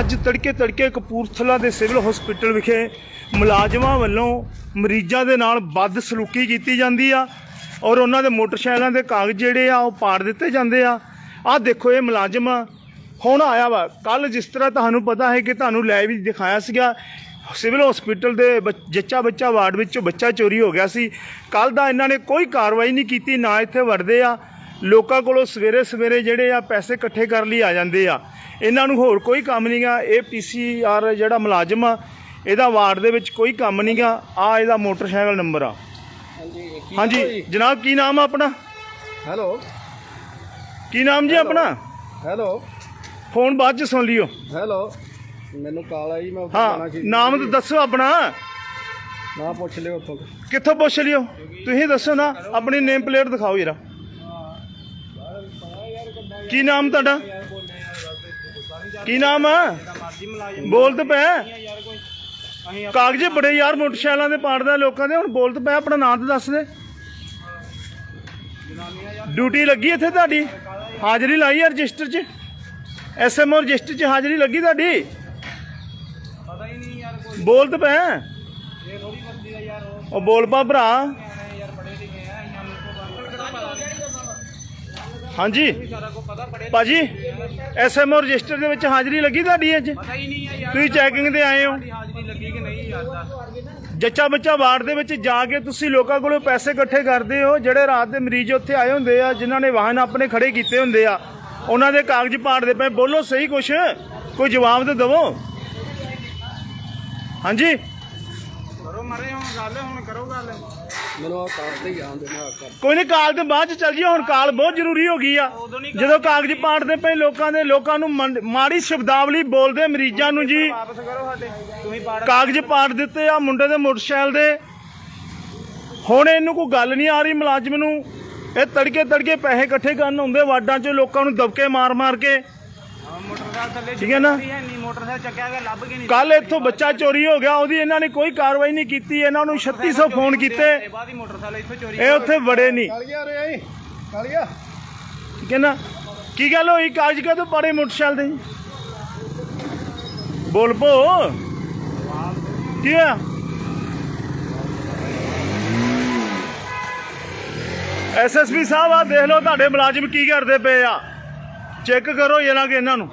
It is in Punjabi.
ਅੱਜ ਤੜਕੇ ਤੜਕੇ ਕਪੂਰਥਲਾ ਦੇ ਸਿਵਲ ਹਸਪੀਟਲ ਵਿਖੇ ਮੁਲਾਜ਼ਮਾਂ ਵੱਲੋਂ ਮਰੀਜ਼ਾਂ ਦੇ ਨਾਲ ਬਦ ਸਲੂਕੀ ਕੀਤੀ ਜਾਂਦੀ ਆ ਔਰ ਉਹਨਾਂ ਦੇ ਮੋਟਰਸਾਈਕਲਾਂ ਦੇ ਕਾਗਜ਼ ਜਿਹੜੇ ਆ ਉਹ ਪਾੜ ਦਿੱਤੇ ਜਾਂਦੇ ਆ। ਆਹ ਦੇਖੋ ਇਹ ਮੁਲਾਜ਼ਮ ਹੁਣ ਆਇਆ ਵਾ। ਕੱਲ ਜਿਸ ਤਰ੍ਹਾਂ ਤੁਹਾਨੂੰ ਪਤਾ ਹੈ ਕਿ ਤੁਹਾਨੂੰ ਲੈ ਵੀ ਦਿਖਾਇਆ ਸੀਗਾ, ਸਿਵਲ ਹਸਪੀਟਲ ਦੇ ਬੱਚ- ਜੱਚਾ ਬੱਚਾ ਵਾਰਡ ਵਿੱਚੋਂ ਬੱਚਾ ਚੋਰੀ ਹੋ ਗਿਆ ਸੀ। ਕੱਲ ਦਾ ਇਹਨਾਂ ਨੇ ਕੋਈ ਕਾਰਵਾਈ ਨਹੀਂ ਕੀਤੀ, ਨਾ ਇੱਥੇ ਵੜਦੇ ਆ। ਲੋਕਾਂ ਕੋਲੋਂ ਸਵੇਰੇ ਸਵੇਰੇ ਜਿਹੜੇ ਆ ਪੈਸੇ ਇਕੱਠੇ ਕਰਨ ਲਈ ਆ ਜਾਂਦੇ ਆ। ਇਹਨਾਂ ਨੂੰ ਹੋਰ ਕੋਈ ਕੰਮ ਨਹੀਂਗਾ ਇਹ ਪੀਸੀਆਰ ਜਿਹੜਾ ਮੁਲਾਜ਼ਮ ਆ ਇਹਦਾ ਵਾਰਡ ਦੇ ਵਿੱਚ ਕੋਈ ਕੰਮ ਨਹੀਂਗਾ ਆ ਇਹਦਾ ਮੋਟਰਸਾਈਕਲ ਨੰਬਰ ਆ। ਹਾਂਜੀ ਜਨਾਬ ਕੀ ਨਾਮ ਆ ਆਪਣਾ? ਹੈਲੋ? ਕੀ ਨਾਮ ਜੀ ਆਪਣਾ? ਹੈਲੋ? ਫੋਨ ਬਾਅਦ ਚ ਸੁਣ ਲਿਓ। ਹੈਲੋ? ਮੈਨੂੰ ਕਾਲ ਆਈ ਮੈਂ ਹਾਂ ਨਾਮ ਤਾਂ ਦੱਸੋ ਆਪਣਾ। ਨਾ ਪੁੱਛ ਲਿਓ ਉੱਥੋਂ। ਕਿੱਥੋਂ ਪੁੱਛ ਲਿਓ? ਤੁਸੀਂ ਦੱਸੋ ਨਾ ਆਪਣੀ ਨੇਮ ਪਲੇਟ ਦਿਖਾਓ ਜਰਾ। ਕੀ ਨਾਮ ਤੁਹਾਡਾ? ਕੀ ਨਾਮ ਆ? ਬੋਲ ਤੇ ਪੈ। ਕਾਗਜ਼ ਬੜੇ ਯਾਰ ਮੋਟਰਸਾਈਕਲਾਂ ਦੇ ਪਾੜਦਾ ਲੋਕਾਂ ਦੇ, ਹੁਣ ਬੋਲ ਤੇ ਪੈ, ਆਪਣਾ ਨਾਮ ਤੇ ਦੱਸ ਦੇ। ਡਿਊਟੀ ਲੱਗੀ ਇੱਥੇ ਤੁਹਾਡੀ? ਹਾਜ਼ਰੀ ਲਾਈ ਆ ਰਜਿਸਟਰ 'ਚ? ਐਸਐਮਓ ਰਜਿਸਟਰ 'ਚ ਹਾਜ਼ਰੀ ਲੱਗੀ ਤੁਹਾਡੀ? ਪਤਾ ਹੀ ਨਹੀਂ ਯਾਰ ਕੋਈ ਬੋਲ ਤੇ ਪੈ। ਇਹ ਥੋੜੀ ਬੰਦੀ ਦਾ ਯਾਰ ਉਹ ਉਹ ਬੋਲ ਪਾ ਭਰਾ ਯਾਰ ਬੜੇ ਲਿਖੇ ਆ ਇਹਨਾਂ ਨੂੰ ਕੋ ਕਿਹੜਾ ਪਤਾ ਹਾਂਜੀ। ਭਾਜੀ ਐਸਐਮਓ ਰਜਿਸਟਰ ਦੇ ਵਿੱਚ ਹਾਜ਼ਰੀ ਲੱਗੀ ਤੁਹਾਡੀ ਅੱਜ? ਤੁਸੀਂ ਚੈਕਿੰਗ ਤੇ ਆਏ ਹੋ। ਜੱਚਾ ਬੱਚਾ ਵਾਰਡ ਦੇ ਵਿੱਚ ਜਾ ਕੇ ਤੁਸੀਂ ਲੋਕਾਂ ਕੋਲੋਂ ਪੈਸੇ ਇਕੱਠੇ ਕਰਦੇ ਹੋ ਜਿਹੜੇ ਰਾਤ ਦੇ ਮਰੀਜ਼ ਉੱਥੇ ਆਏ ਹੁੰਦੇ ਆ ਜਿਨ੍ਹਾਂ ਨੇ ਵਾਹਨ ਆਪਣੇ ਖੜੇ ਕੀਤੇ ਹੁੰਦੇ ਆ। ਉਹਨਾਂ ਦੇ ਕਾਗਜ਼ ਪਾੜਦੇ ਪਏ। ਬੋਲੋ ਸਹੀ ਕੁਛ। ਕੋਈ ਜਵਾਬ ਤੇ ਦਵੋ। ਹਾਂਜੀ। ਮਾਰੇ ਹੁਣ ਗੱਲ ਹੁਣ ਕਰੋ ਗੱਲ। ਮੈਨੂੰ ਆ ਕਾਰ ਤੇ ਹੀ ਆਉਂਦੇ ਨਾ ਕਰ ਕੋਈ ਨਹੀਂ ਕਾਲ ਤੇ ਬਾਅਦ ਚ ਚੱਲ ਜੀ ਹੁਣ ਕਾਲ ਬਹੁਤ ਜ਼ਰੂਰੀ ਹੋ ਗਈ ਆ। ਜਦੋਂ ਕਾਗਜ਼ ਪਾੜਦੇ ਪਏ ਲੋਕਾਂ ਦੇ ਲੋਕਾਂ ਨੂੰ ਮਾੜੀ ਸ਼ਬਦਾਵਲੀ ਬੋਲਦੇ ਮਰੀਜ਼ਾਂ ਨੂੰ ਜੀ। ਵਾਪਸ ਕਰੋ ਸਾਡੇ ਤੁਸੀਂ ਪਾੜ। ਕਾਗਜ਼ ਪਾੜ ਦਿੱਤੇ ਆ ਮੁੰਡੇ ਦੇ ਮੋਟਰਸਾਈਕਲ ਦੇ। ਹੁਣ ਇਹਨੂੰ ਕੋਈ ਗੱਲ ਨਹੀਂ ਆ ਰਹੀ ਮੁਲਾਜ਼ਮ ਨੂੰ। ਇਹ ਤੜਕੇ ਤੜਕੇ ਪੈਸੇ ਇਕੱਠੇ ਕਰਨ ਹੁੰਦੇ ਵਾਰਡਾਂ 'ਚ ਲੋਕਾਂ ਨੂੰ ਦਬਕੇ ਮਾਰ ਮਾਰ ਕੇ। ਮੋਟਰਸਾਈਕਲ ਥੱਲੇ ਠੀਕ ਹੈ ਨਾ? ਹੈ ਨਹੀਂ ਮੋਟਰਸਾਈਕਲ ਚੱਕਿਆ ਗਿਆ ਲੱਭ ਕੇ ਨਹੀਂ ਕੱਲ ਇੱਥੋਂ ਬੱਚਾ ਚੋਰੀ ਹੋ ਗਿਆ ਉਹਦੀ ਇਹਨਾਂ ਨੇ ਕੋਈ ਕਾਰਵਾਈ ਨਹੀਂ ਕੀਤੀ ਇਹਨਾਂ ਨੂੰ 3600 ਫੋਨ ਕੀਤੇ। ਇਹ ਬਾਅਦ ਹੀ ਮੋਟਰਸਾਈਕਲ ਇੱਥੋਂ ਚੋਰੀ ਇਹ ਉੱਥੇ ਵੜੇ ਨਹੀਂ ਰੇ ਆਈ ਠੀਕ ਹੈ ਨਾ? ਕੀ ਗੱਲ ਹੋਈ? ਕਾਗਜ਼ ਕਦੋਂ ਪਾੜੇ ਮੋਟਰਸਾਈਕਲ ਦੇ? ਜੀ? ਬੋਲ ਪੋ ਕੀ ਆ ਐਸਐਸਪੀ ਸਾਹਿਬ ਆ ਦੇਖ ਲਓ ਤੁਹਾਡੇ ਮੁਲਾਜ਼ਮ ਕੀ ਕਰਦੇ ਪਏ ਆ। ਚੈੱਕ ਕਰੋ ਇਹਨਾਂ ਕਿ ਇਹਨਾਂ ਨੂੰ।